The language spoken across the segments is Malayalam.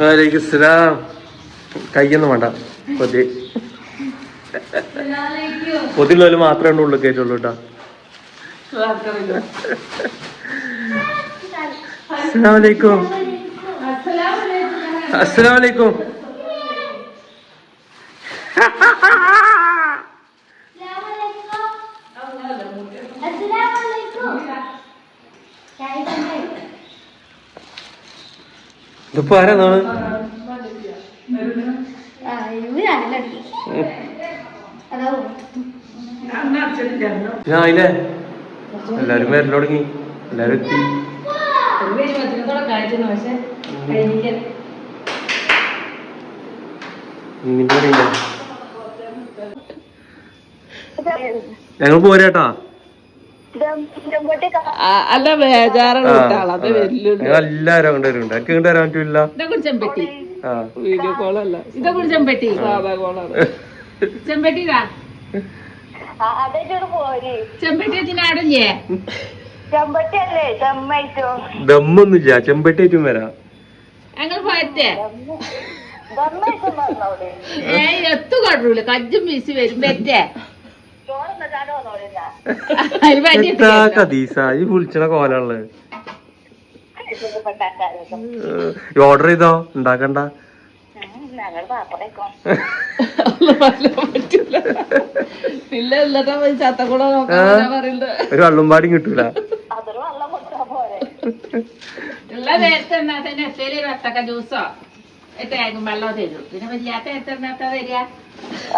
വാലേക്കും സലാം കയ്യൊന്നും വേണ്ട. കൊതി. കൊതിയുള്ളവര് മാത്രമേ ഉള്ളു കയറ്റുള്ളൂ കേട്ടോ. അസ്സലാമലൈക്കും അസ്സലാമലൈക്കും ഇതിപ്പോ ആരാന്നാണ് ഞാൻ ഇല്ലേ എല്ലാരും വരൽ തുടങ്ങി. എല്ലാരും എത്തി. ഞങ്ങൾ പോരാട്ടാ. അല്ല അത് എല്ലാരും അങ്ങോട്ട് വരുന്നുണ്ട്. എനിക്ക് ഇങ്ങോട്ട് വരാൻ പറ്റൂല. ഇതൊക്കെ ഒരു ചെമ്പട്ടി. ആ. വീഡിയോ കോളല്ല ഇതൊക്കെ ചെമ്പട്ടി. സാധാ കോളാണ് ചെമ്പട്ടി ഇതാ. ചെമ്പട്ടി വെച്ചിനാടില്ലേ ചെമ്പട്ടിയല്ലേ? ചെമ്മൈറ്റോ ദമ്മൊന്നുമില്ല ചെമ്പട്ടിയായിട്ടും വരാം. ഞങ്ങൾ പോയറ്റേ ഏ എത്തു കൊണ്ടൂല കജ്ജും വീശി വരും. പറ്റേ ഈ വിളിച്ചണ കോലുള്ളത് ഓർഡർ ചെയ്തോ? ഉണ്ടാക്കണ്ട? ഒരു കിട്ടൂല. വെള്ളം നേരത്തെ ഒരു ജ്യൂസോ തേങ്ങും വെള്ളം തരും. പിന്നെ വല്ലാത്ത നേരത്തെ എന്നാത്താ വരിക?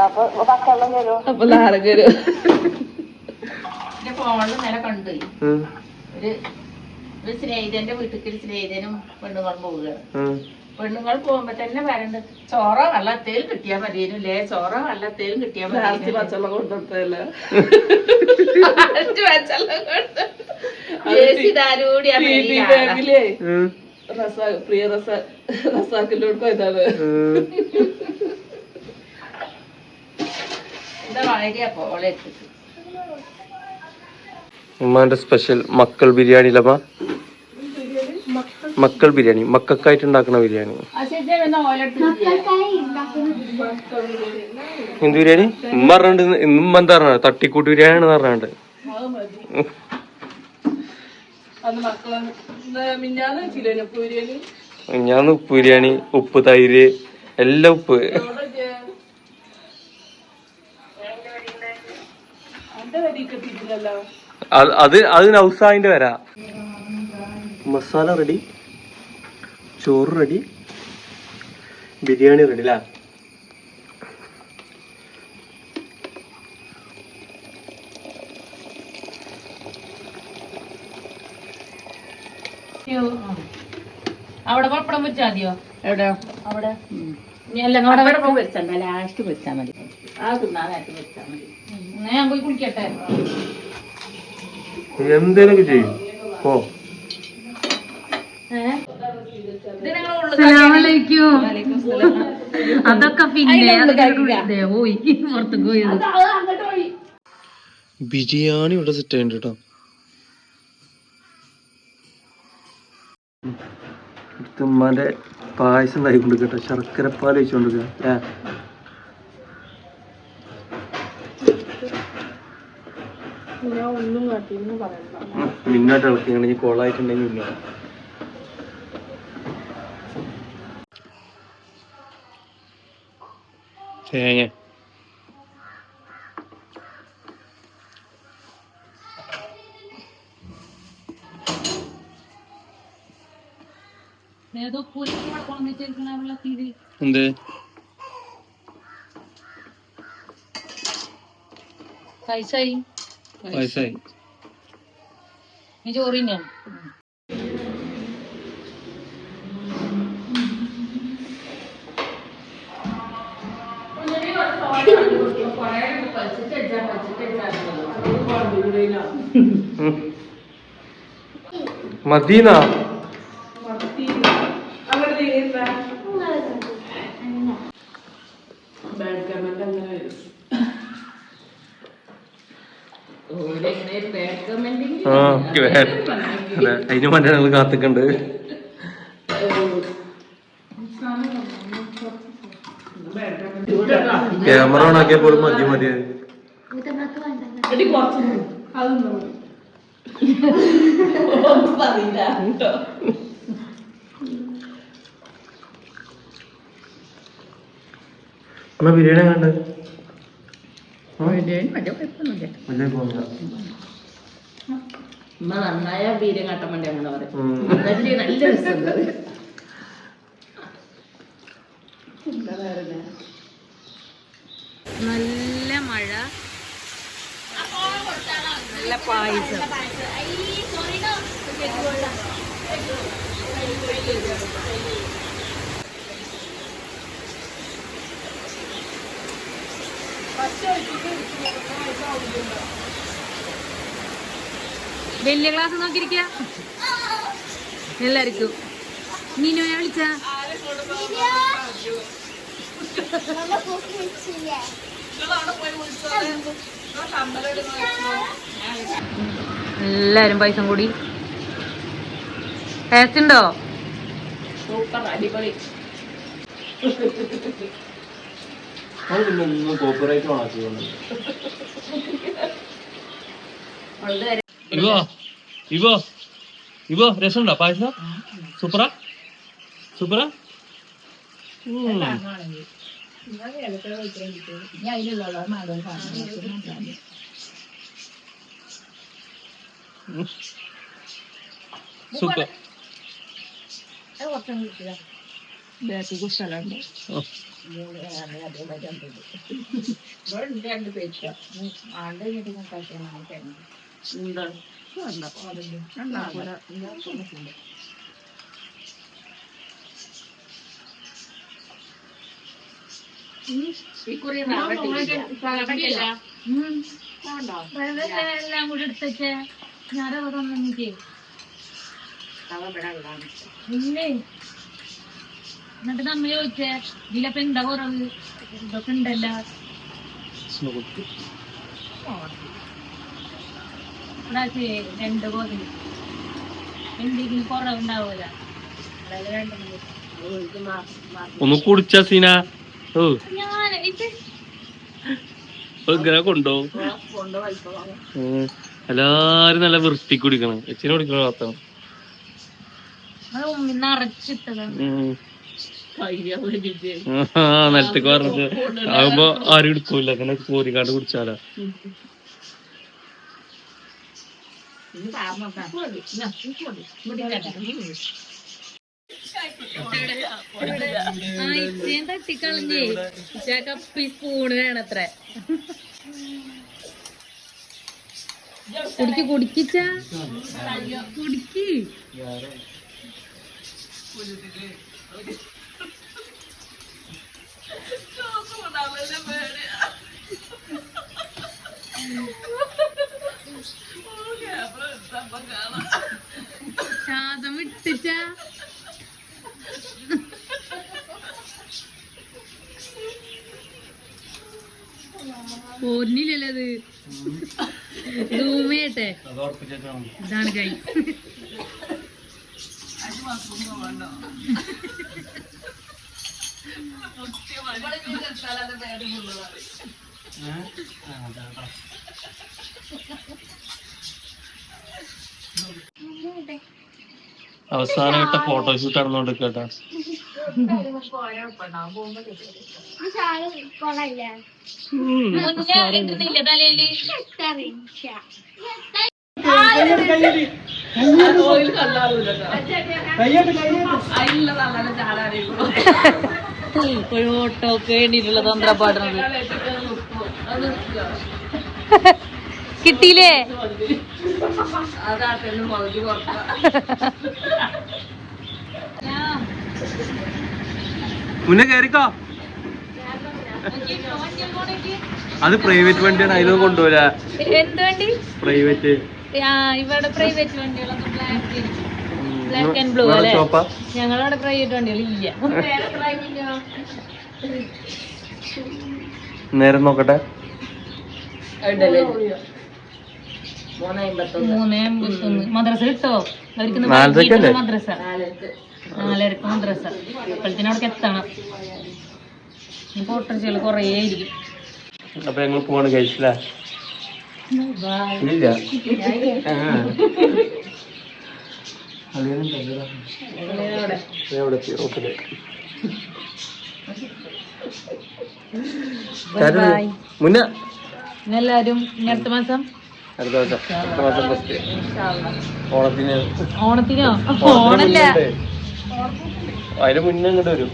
അപ്പൊ അപ്പൊ നാരങ്ങരു എന്റെ ഫോണിൽ നില കണ്ടുപോയി ഒരു ഒരു സ്നേഹിതന്റെ വീട്ടിൽ ഒരു സ്നേഹിതനും പെണ്ണുങ്ങളും പോവുകയാണ്. പെണ്ണുങ്ങൾ പോകുമ്പോ തന്നെ വരണ്ട്. ചോറോ വെള്ളത്തേലും കിട്ടിയാ മതിയല്ലേ ചോറോ വെള്ളത്തേലും കിട്ടിയാ മതി പച്ചവെള്ളം കൊണ്ടുകൊടുത്തല്ലേ പച്ചവെള്ളം കൊണ്ട് ഉം, പ്രിയ റസ റസാക്കിലോട് ഇതാണ്. ഉമ്മാന്റെ സ്പെഷ്യൽ മക്കൾ ബിരിയാണി ലമ്മ മക്കൾ ബിരിയാണി. മക്കൾക്കായിട്ട് ഉണ്ടാക്കുന്ന ബിരിയാണി. എന്ത് ബിരിയാണി? ഉമ്മ പറഞ്ഞിട്ട് ഇന്നും എന്താ പറഞ്ഞ തട്ടിക്കൂട്ട് ബിരിയാണി എന്ന് പറഞ്ഞാണ്ട് അന്ന് മക്കളെ മിഞ്ഞാന്ന് ഉപ്പ് ബിരിയാണി? ഉപ്പ് തൈര് എല്ലാം ഉപ്പ്. അത് അത് അത് നൗസായിന്റെ വരാ. മസാല റെഡി ചോറ് റെഡി ബിരിയാണി റെഡി അല്ലേ അവിടെ പപ്പടം വെച്ചാ മതിയോ? എവിടെ അവിടെ. ലാസ്റ്റ് വെച്ചാ മതി. ആ തിന്നാ നേരത്തെ വെച്ചാ മതി. എന്നാ ഞാൻ പോയി കുളിക്കട്ടെ. എന്തേലൊക്കെ ചെയ്യും. ഓ അതൊക്കെ പിന്നെ പോയി പുറത്തേക്ക് പോയത് ബിരിയാണി ഇവിടെ സെറ്റ് ആയിട്ടുണ്ട് കേട്ടോ ഉമ്മാന്റെ പായസം ഉണ്ടായിക്കൊണ്ട് കേട്ടോ ശർക്കര പാൽ വെച്ചോണ്ട് ഏ മിന്നോട്ട് ഇളക്കി കോളായിട്ടുണ്ടെങ്കിൽ മിന്നോ. തേങ്ങ. ഏതോ പുലി കൊണ്ടിട്ടിരിക്കണ വെള്ളത്തിൽ എന്ത്? പൈസായി വയസ്സായി നീ ചോറിനാണ് മദീന ആ അതെ അതിന് വേണ്ടി ഞങ്ങൾ കാത്തിക്കണ്ട്. ക്യാമറ ഓൺ ആക്കിയപ്പോൾ മതി മതി. അമ്മ ബിരിയാണി കണ്ട് വലിയ പോകുന്നില്ല ഉമ്മ നന്നായ വീര്യം കാട്ടാൻ വേണ്ടി അങ്ങനെ പറയും. നല്ല രസമുണ്ട് നല്ല മഴ. നല്ല പായസം. വലിയ ക്ലാസ് നോക്കിയിരിക്ക? എല്ലാവർക്കും. ഞാൻ വിളിച്ച? എല്ലാരും പൈസ കൂടി. ടേസ്റ്റ് ഉണ്ടോ? സൂപ്പർ അടിപൊളി. കോപ്പറേറ്റ് പിന്നെ ഒന്നും കോപ്പറേറ്റ് ഓൺ ആക്കിയോണ്ട് ഇവോ ഇവോ ഇവോ രസമുണ്ടോ പായസം സൂപ്പറാ സൂപ്പറാ സൂപ്പർ എല്ലാം കൂടി എടുത്തേ ഞാനവിടെ വന്നിട്ട് ഇല്ലേ എന്നിട്ട് നമ്മ ചോദിച്ചേ ഇതിലപ്പോ എന്താ കുറവ്? ഇതൊക്കെ ഉണ്ടല്ലോ. ഇപ്രാവശ്യേ രണ്ട് കോതി എന്തെങ്കിലും കുറവുണ്ടാവൂല. അതായത് രണ്ട് ഒന്ന് കുടിച്ച സീന. ഓ. ഞാൻ ഇത് ഇങ്ങനെ കൊണ്ടോ? എല്ലാരും നല്ല വൃത്തി കുടിക്കണം. എച്ചിനെ കുടിക്കണ ആ നിലത്തേക്ക് പറഞ്ഞിട്ട് ആകുമ്പോ ആരും എടുക്കൂല. അങ്ങനെ കോരിക്കാണ്ട് കുടിച്ചാലോ. ഇച്ചയും തട്ടിക്കളഞ്ഞേ ഇച്ച കപ്പി സ്പൂണ് വേണത്ര കുടിക്ക് കുടിക്കിച്ച കുടിക്ക്. പോന്നില്ലല്ലോ അത്. സൂമേട്ടെ ഇതാണ് കൈ. അവസാനമായിട്ട് ഫോട്ടോഷൂട്ട് നടന്നുകൊണ്ട് കേട്ടാ. മുന്നേ ഇടുന്നില്ല തലയിൽ ഒരു ഓട്ടോക്ക് വേണ്ടിട്ടുള്ള തന്ത്രപ്പാടുന്നത് കിട്ടിയില്ലേ മുന്നേ കയറിക്കോ അത് പ്രൈവറ്റ് വണ്ടിയാണ് അതിലൊന്നും കൊണ്ടുപോല എന്ത് വണ്ടി? പ്രൈവറ്റ് ആ, ഇവിടെ പ്രൈവറ്റ് വണ്ടികളൊന്നും ബ്ലാക്ക് ബ്ലാക്ക് ആൻഡ് ബ്ലൂ അല്ലേ? ഞങ്ങളവിടെ പ്രൈവറ്റ് വണ്ടികൾ ഇല്ല. നേരം നോക്കട്ടെ. മൂന്ന് മദ്രസ കിട്ടോ? മദ്രസ? നാലരക്ക് മദ്രസ. അപ്പോഴത്തേനും അവിടേക്ക് എത്തണം. ഓട്ടോറിക്ഷകൾ കുറേ ആയിരിക്കും അപ്പൊ ഞങ്ങൾ പോവാണ് കഴിച്ചില്ല മുന്നേ. അടുത്ത മാസം? അടുത്ത മാസം അടുത്ത മാസം ഫസ്റ്റ് ഓണത്തിന്. ഓണത്തിനോ? ഓണല്ല. അതിന് മുന്നേ ഇങ്ങോട്ട് വരും